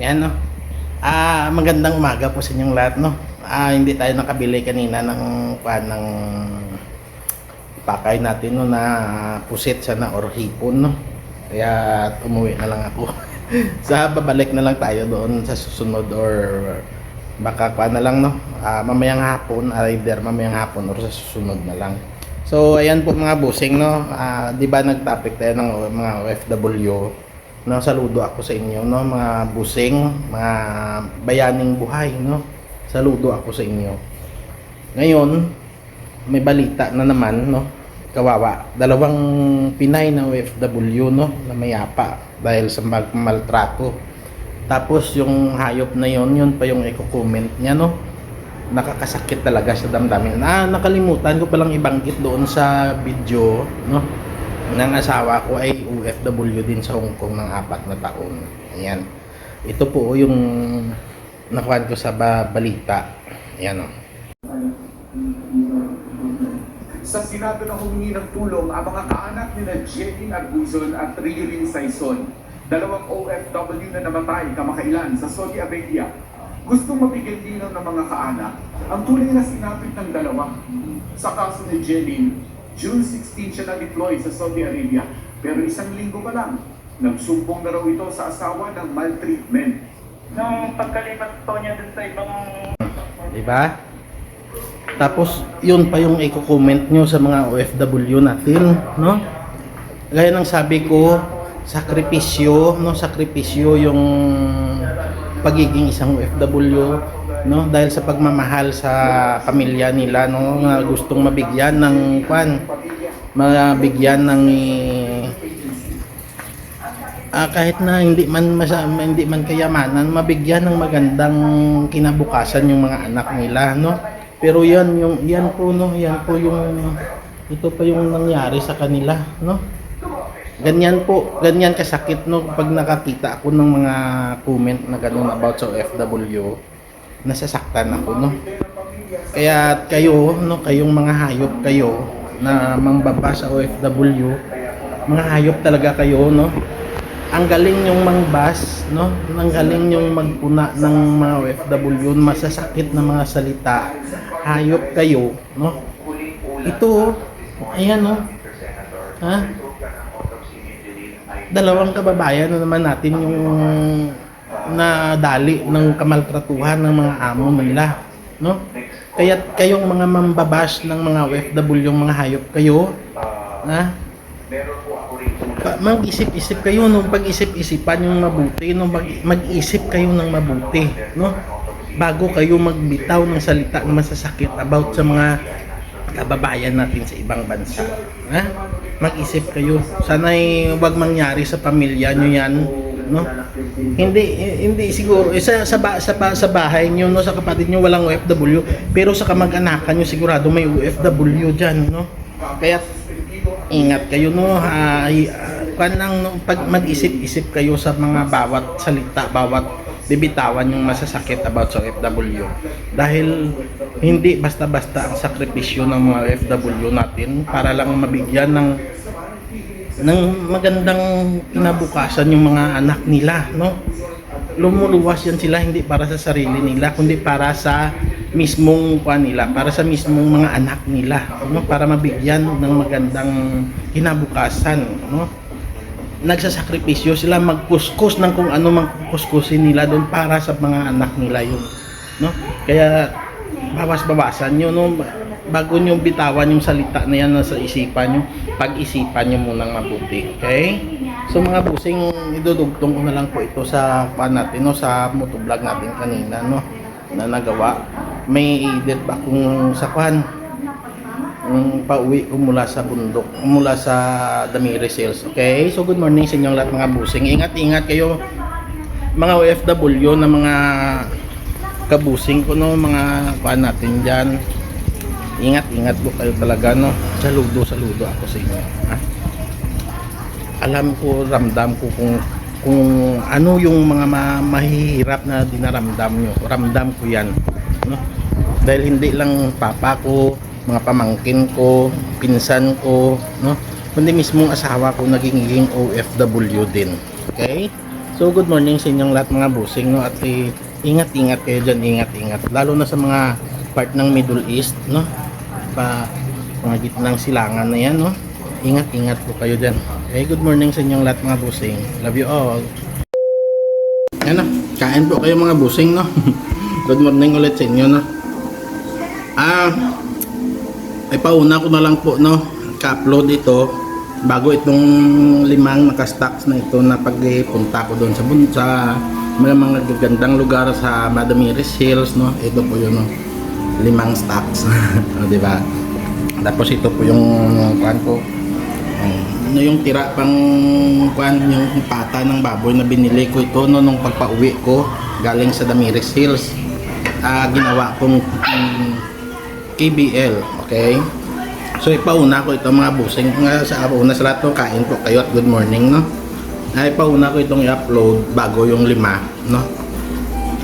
Yan, no? Ah, magandang umaga po sa inyong lahat, no? Ah, hindi tayo nakabili kanina ng pan ng pakay natin no na pusit sana or hipon, no? Kaya umuwi na lang ako. sa babalik na lang tayo doon sa susunod or baka kuha na lang, no? Ah, mamayang hapon, either mamayang hapon or sa susunod na lang. So, ayan po mga busing, no? Ah, di ba nag-topic tayo ng mga OFW? No, saludo ako sa inyo, no? Mga busing, mga bayaning buhay, no? Saludo ako sa inyo. Ngayon, may balita na naman, no? Kawawa. Dalawang Pinay na OFW, no? Na mayapa dahil sa maltrato. Tapos yung hayop na yon, yun pa yung eco-comment niya, no? Nakakasakit talaga sa damdamin. Ah, nakalimutan ko palang ibanggit doon sa video, no? Ng asawa ko ay OFW din sa Hong Kong ng apat na taon. Ayan. Ito po yung nakuha ko sa ba- balita. Ayan o. Sa Senado na humingi ng tulong ang mga kaanak ni na Jenny Arguzon at Riolin Saison, dalawang OFW na namatay kamakailan sa Saudi Arabia. Gustong mabigyan dinaw ng mga kaanak ang tunay na sinapit ng dalawa. Sa kaso ni Jenny, June 16 siya na-deploy sa Saudi Arabia pero isang linggo pa lang, nagsumbong na raw ito sa asawa ng maltreatment. Nung pagkalipat po niya dun sa ibang Di ba? Tapos, yun pa yung i-comment nyo sa mga OFW natin, no? Gaya ng sabi ko, sakripisyo, no? Sakripisyo yung pagiging isang OFW, no? Dahil sa pagmamahal sa pamilya nila, no? Na gustong mabigyan ng, kwan, mabigyan ng ah, kahit na hindi man masa, hindi man kayamanan, mabigyan ng magandang kinabukasan yung mga anak nila, no? Pero yan yung yan po no, yan po yung ito pa yung nangyari sa kanila, no? Ganyan po, ganyan kasakit no pag nakakita ako ng mga comment na ganun about sa OFW, nasasaktan ako, no? Kaya kayo, no, kayong mga hayop kayo na mangbaba sa OFW, mga hayop talaga kayo, no? Ang galing yung mangbas, no? Ang galing yung magpuna ng mga OFW, masasakit na mga salita. Hayop kayo, no? Ito, ayan, no? Ha? Dalawang kababayan na naman natin yung nadali ng kamaltratuhan ng mga amo nila, no? Kaya kayong mga mambabash ng mga OFW, yung mga hayop kayo? Pa- mag-isip-isip kayo nung pag-isip-isipan yung mabuti, nung mag- mag-isip kayo ng mabuti, no? Bago kayo magbitaw ng salita na masasakit about sa mga kababayan natin sa ibang bansa. Ha? Mag-isip kayo. Sana'y wag mangyari sa pamilya nyo yan, no? Hindi hindi siguro. Eh, sa ba- sa, sa bahay nyo no? Sa kapatid nyo walang OFW pero sa kamag-anakan nyo sigurado may OFW diyan no. Kaya ingat kayo no? Ay uh, lang no, pag mag-isip-isip kayo sa mga bawat salita bawat bibitawan yung masasakit about sa OFW dahil hindi basta-basta ang sakripisyo ng mga OFW natin para lang mabigyan ng ng magandang kinabukasan yung mga anak nila no? Lumuluwas yan sila hindi para sa sarili nila kundi para sa mismong kuan nila para sa mismong mga anak nila no? Para mabigyan ng magandang kinabukasan no? Nagsasakripisyo sila magkuskus ng kung ano mang kuskusin nila doon para sa mga anak nila yun no? Kaya bawas-bawasan nyo no bago nyo bitawan yung salita na yan sa isipan nyo pag-isipan nyo munang mabuti okay so mga busing idudugtong ko na lang po ito sa pan natin no sa motovlog natin kanina no na nagawa may edit ba kung sa kwan yung pauwi ko mula sa bundok, mula sa Damiri Sales. Okay? So good morning sa inyong lahat mga busing. Ingat-ingat kayo mga OFW na mga kabusing ko no, mga kuan natin diyan. Ingat-ingat po kayo talaga no. Saludo, saludo ako sa inyo. Ha? Alam ko, ramdam ko kung kung ano yung mga ma- mahihirap na dinaramdam nyo. Ramdam ko yan. No? Dahil hindi lang papa ko, mga pamangkin ko, pinsan ko, no? Kundi mismong asawa ko naging OFW din. Okay? So good morning sa inyong lahat mga busing no at eh, ingat-ingat kayo diyan, ingat-ingat lalo na sa mga part ng Middle East no. Pa mga gitnang silangan na yan no. Ingat-ingat po kayo diyan. Okay, good morning sa inyong lahat mga busing. Love you all. Ano, kain po kayo mga busing no. good morning ulit sa inyo no. Ah, ay pauna ko na lang po no ka-upload ito bago itong limang nakastocks na ito na pagpunta ko doon sa bun sa mga mga gagandang lugar sa Madamiris Hills no ito po yun no limang stocks. O, di ba? Tapos ito po yung kuan ko ano yung tira pang kuan yung pata ng baboy na binili ko ito no nung pagpa-uwi ko galing sa Damiris Hills ah ginawa kong um, KBL okay? So ipauna ko ito mga busing. Nga sa una sa lahat kain po kayo at good morning no. Ay ipauna ko itong i-upload bago yung lima no.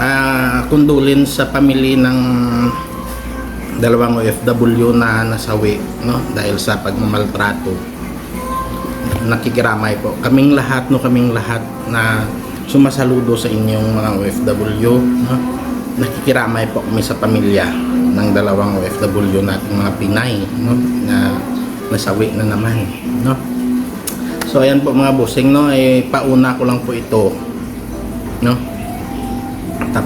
Ah kundulin sa pamilya ng dalawang OFW na nasawi no dahil sa pagmamaltrato. Nakikiramay po. Kaming lahat no, kaming lahat na sumasaludo sa inyong mga OFW no. Nakikiramay po kami sa pamilya ng dalawang OFW nating mga Pinay no na nasawi na naman no So ayan po mga bossing no eh pauna ko lang po ito no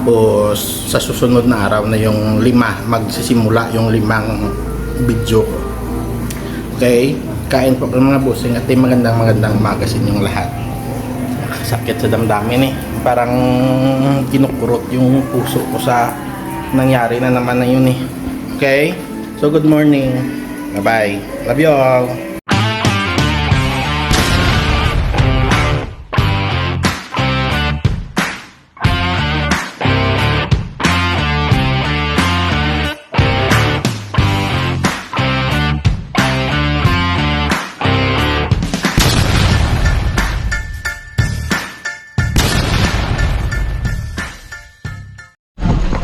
tapos sa susunod na araw na yung lima magsisimula yung limang video ko okay kain po ng mga bossing at eh, magandang magandang umaga sa inyong lahat sakit sa damdamin eh parang kinukurot yung puso ko sa nangyari na naman na yun eh. Okay? So, good morning. Bye-bye. Love you all.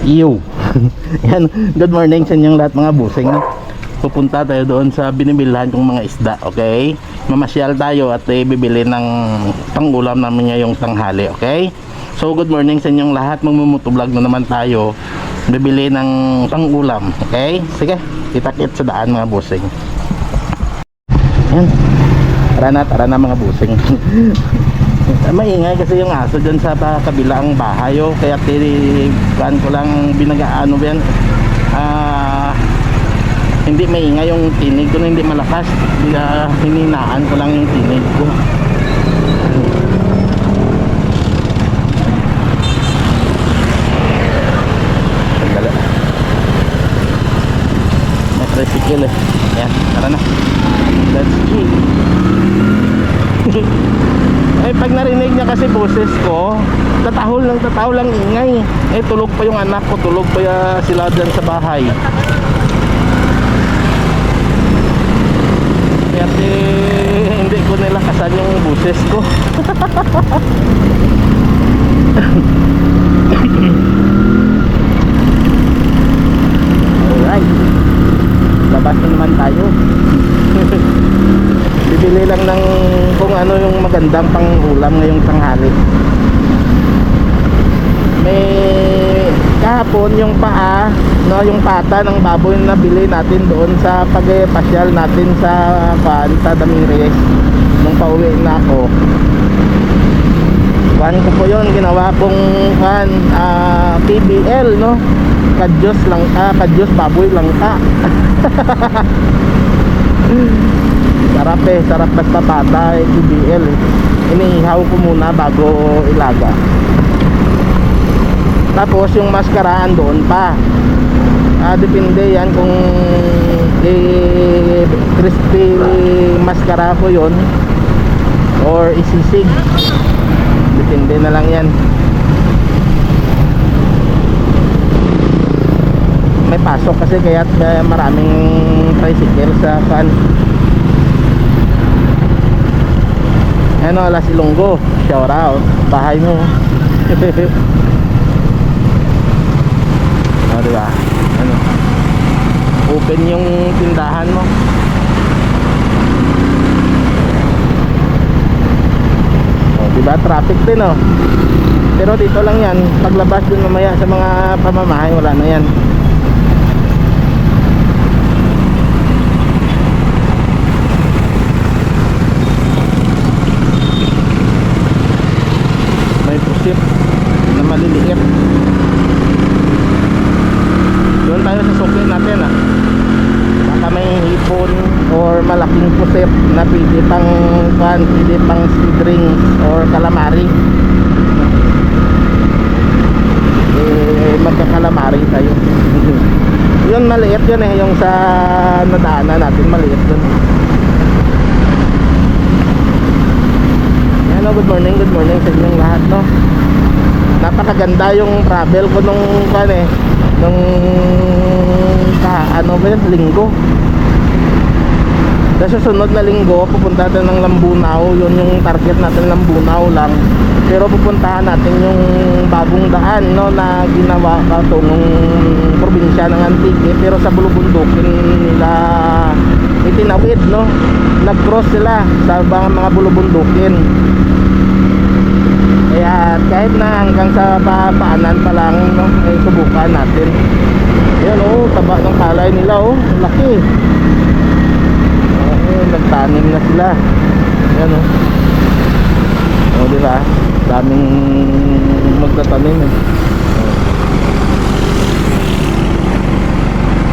Yo. Yan. Good morning sa inyong lahat mga busing. Pupunta tayo doon sa binibilhan kong mga isda, okay? Mamasyal tayo at eh, bibili ng pangulam namin ngayong tanghali, okay? So good morning sa inyong lahat. Magmumutublog na naman tayo. Bibili ng pangulam, okay? Sige, kita-kit sa daan mga busing. Yan. Tara na, tara na mga busing. maingay kasi yung aso dyan sa kabilang bahay oh. kaya tinipan ko lang binagaano ba yan ah hindi maingay yung tinig ko hindi malakas. Kaya hininaan ko lang yung tinig ko. Tricycle eh. Yan tara na. Let's go eh pag narinig niya kasi boses ko tatahol lang tatahol lang ingay. Eh tulog pa yung anak ko tulog pa ya sila dyan sa bahay. Kaya eh, hindi ko nilakasan yung boses ko. Alright. Labas na naman tayo. Bibili lang ng ano yung magandang pangulam ngayong tanghali. May kahapon yung paa no yung pata ng baboy na nabili natin doon sa pagpasyal natin sa paan sa Damires. Nung pauwi na ako. Kuhan ko po yun ginawa pong kuhan ah, PBL no? Kadyos lang ah, kadyos baboy lang ka sarap eh sarap basta bata eh, PBL eh. iniihaw ko muna bago ilaga. Tapos yung maskaraan doon pa. Ah, depende yan kung eh, crispy maskara ko yon or isisig. Depende na lang yan. May pasok kasi kaya maraming tricycle sa kan ano alas Ilonggo shout out bahay mo oh, di ba ano open yung tindahan mo oh, di ba? Traffic din, oh. Pero dito lang yan. Paglabas dun mamaya sa mga pamamahay, wala na yan. May pusit na maliliit. Doon tayo sa sukli natin, ah. Baka may hipon or malaking pusit na pwede pang kan, pwede pang sea drinks or calamari. Eh, magkakalamari tayo. yun maliit yun eh, yung sa nadaanan natin maliit yun. Hello, good morning, good morning sa inyong lahat, no? Napakaganda yung travel ko nung kan eh, nung ka, ano ba yun, linggo. Sa susunod na linggo, pupunta tayo ng Lambunaw. Yun yung target natin, Lambunaw lang. Pero pupuntahan natin yung bagong daan no, na ginawa katungong probinsya ng Antique. Pero sa bulubundukin nila itinawid, no? Nag-cross sila sa mga, mga bulubundukin. Kaya kahit na hanggang sa pa- paanan pa lang, no, ay subukan natin. Ayan oh, taba ng kalay nila oh, laki. Nagtanim na sila. Ayan oh. Oh, di ba? Daming magtatanim eh. Oh.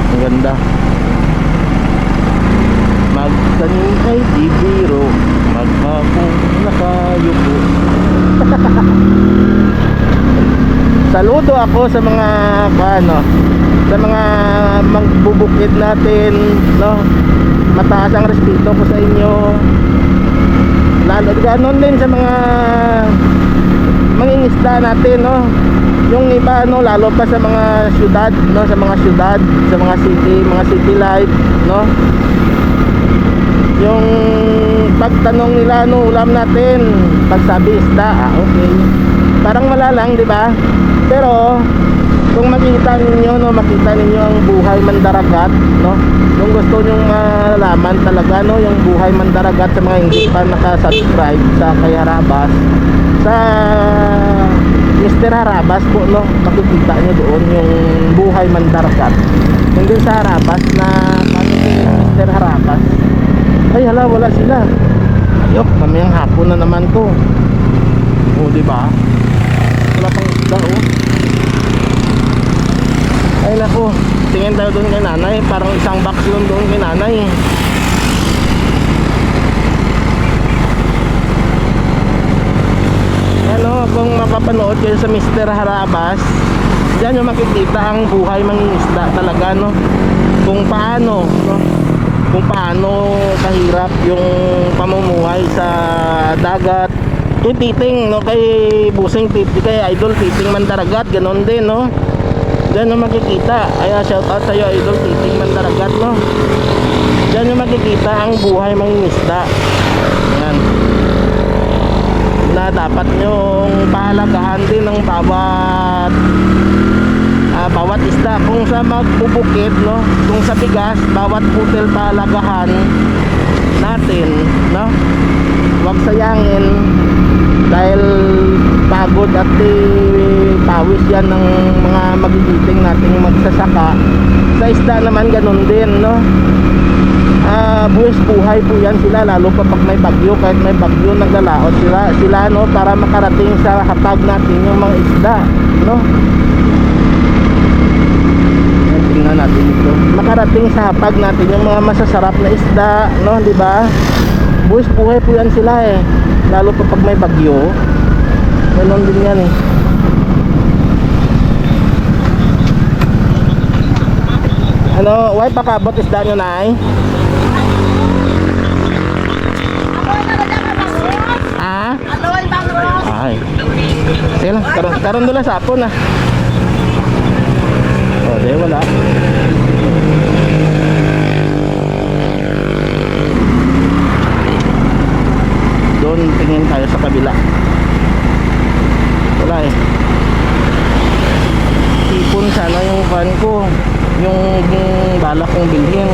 Ang ganda. Magtanim ay di biro, maghapong nakayupo. Saludo ako sa mga ano, sa mga magbubukid natin, no? Mataas ang respeto ko sa inyo. Lalo ganon din sa mga mangingisda natin, no? Yung iba no, lalo pa sa mga syudad, no, sa mga syudad, sa mga city, mga city life, no? Yung pagtanong nila no, ulam natin, pagsabi isda, ah, okay. Parang wala lang, di ba? Pero kung makita ninyo no, makita ninyo ang buhay mandaragat, no? Kung gusto niyo malaman talaga no, yung buhay mandaragat sa mga hindi pa naka-subscribe sa kay Harabas sa Mr. Harabas po no, makikita niyo doon yung buhay mandaragat. Yung din sa Harabas na paano Mr. Harabas. Ay hala, wala sila. Ayok, mamayang hapon na naman to. O, di ba? Wala pang isda, oh. Ay nako, tingin tayo doon kay nanay. Parang isang box yun doon kay nanay. Ano, kung mapapanood kayo sa Mr. Harabas, diyan yung makikita ang buhay mangingisda talaga, no? Kung paano, no? Kung paano kahirap yung pamumuhay sa dagat. Kay Titing, no? Kay Busing Titing, kay Idol Titing Mandaragat, ganon din, no? Diyan yung makikita. Kaya shoutout sa'yo, Idol Titing Mandaragat, no? Diyan yung makikita ang buhay mangingisda. Yan na dapat nyong pahalagahan din ng bawat ah, bawat isda kung sa magbubukid no kung sa bigas bawat putil pahalagahan natin no wag sayangin dahil pagod at eh, pawis yan ng mga magigiting nating magsasaka. Sa isda naman ganun din no? Ah buwis buhay po yan sila lalo pa pag may bagyo. Kahit may bagyo naglalaot sila sila no? Para makarating sa hapag natin yung mga isda no? Ayan, tingnan natin ito. Makarating sa hapag natin yung mga masasarap na isda no? Di ba? Buwis buhay po yan sila eh. Lalo pa pag may bagyo ganun din yan eh ano, why pakabot isda nyo na eh? Ah? Ay. Sige lang, karon karon doon lang sa hapon ah. Oh, di wala. Doon tingin tayo sa kabila wala eh. Tipon sana yung van ko. Yung, yung balak kong bilhin.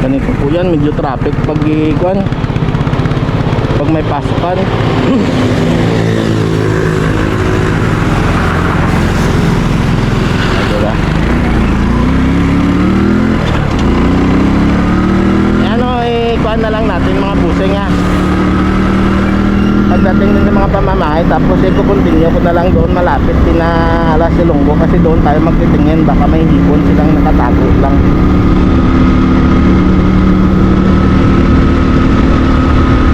Ganito po yan medyo traffic pag ikuan pag may pasukan. na lang doon malapit din na alas Silonggo kasi doon tayo magtitingin, baka may hipon silang nakatago lang.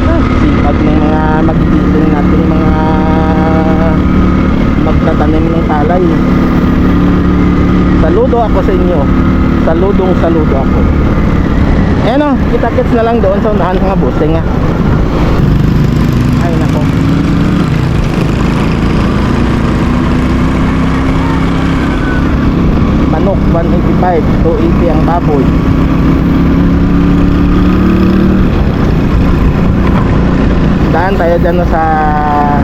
Ah, Sipag ng mga magigising natin mga magtatanim ng palay. Saludo ako sa inyo. Saludong saludo ako. Ayan o, kita-kits na lang doon sa unahan mga busing ha. Ay nako. Manok 185, 280 ang baboy. Daan tayo dyan sa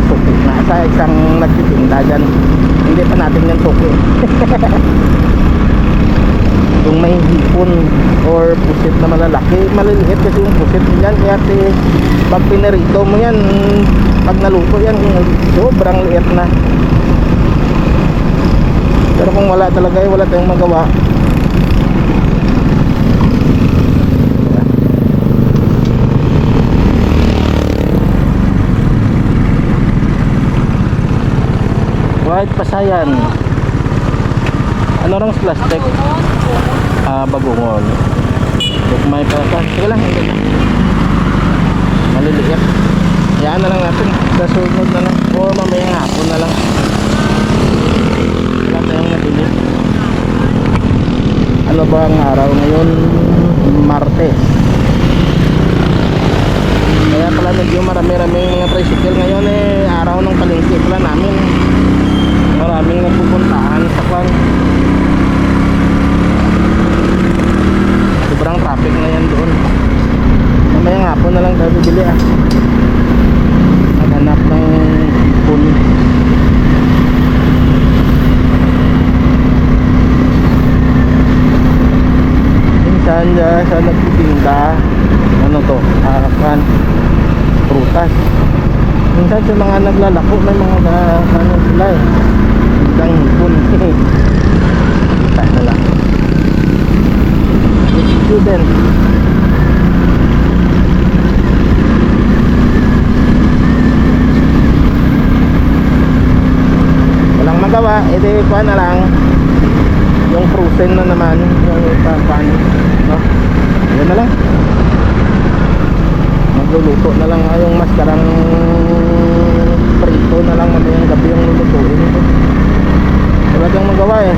suki na sa isang nagtitinda dyan. Hindi pa natin yan suki. yung may hipon or pusit na malalaki maliliit kasi yung pusit niyan kaya si pag pinirito mo yan pag naluto yan sobrang liit na pero kung wala talaga eh, wala tayong magawa White Pasayan ano rang plastic? Ah, bagungol. May pa pa. Sige lang. Maliliit. Hayaan na lang natin. Sa sunod na lang. O mamayang hapon na lang. Wala tayong mabili. Ano ba ang araw ngayon? Martes. Kaya pala medyo marami-rami mga tricycle ngayon eh. Araw ng palengke pala namin. Maraming napupuntahan sa kwan. sobrang traffic na yan doon. Mamayang hapon na lang tayo bibili ah. Maghanap ng ipon. Minsan dyan sa nagtitinda? Ano to? Ah, kan prutas. Minsan sa mga naglalako may mga ga- ano sila eh isang ipon kita na lang student walang magawa edi kuha na lang. Yung frozen na naman yung ipapan no? Yun na lang. Magluluto na lang yung maskarang prito na lang mamayang gabi yung lulutuin. ito wala kang magawa eh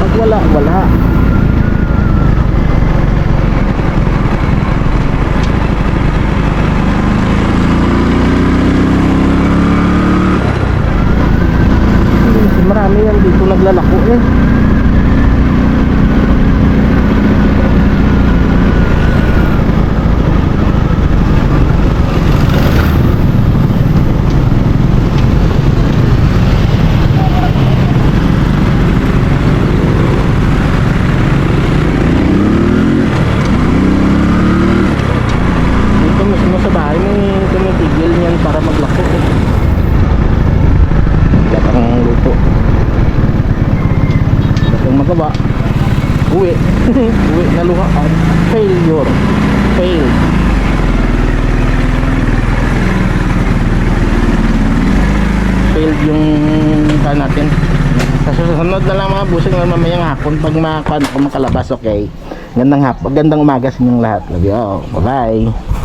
Pag wala, wala. Hmm, Marami yan dito naglalako eh. Dito mismo sa bahay may tumitigil niyan para maglako eh. Wala kang luto. Wala kang magawa. Uwi. Uwi na luhaan. Failure. Fail. Failed yung ka natin. Sa susunod na lang mga busing na mamayang hapon pag makalabas, okay? Gandang hap, gandang umaga sa inyong lahat. Love you all. Bye-bye.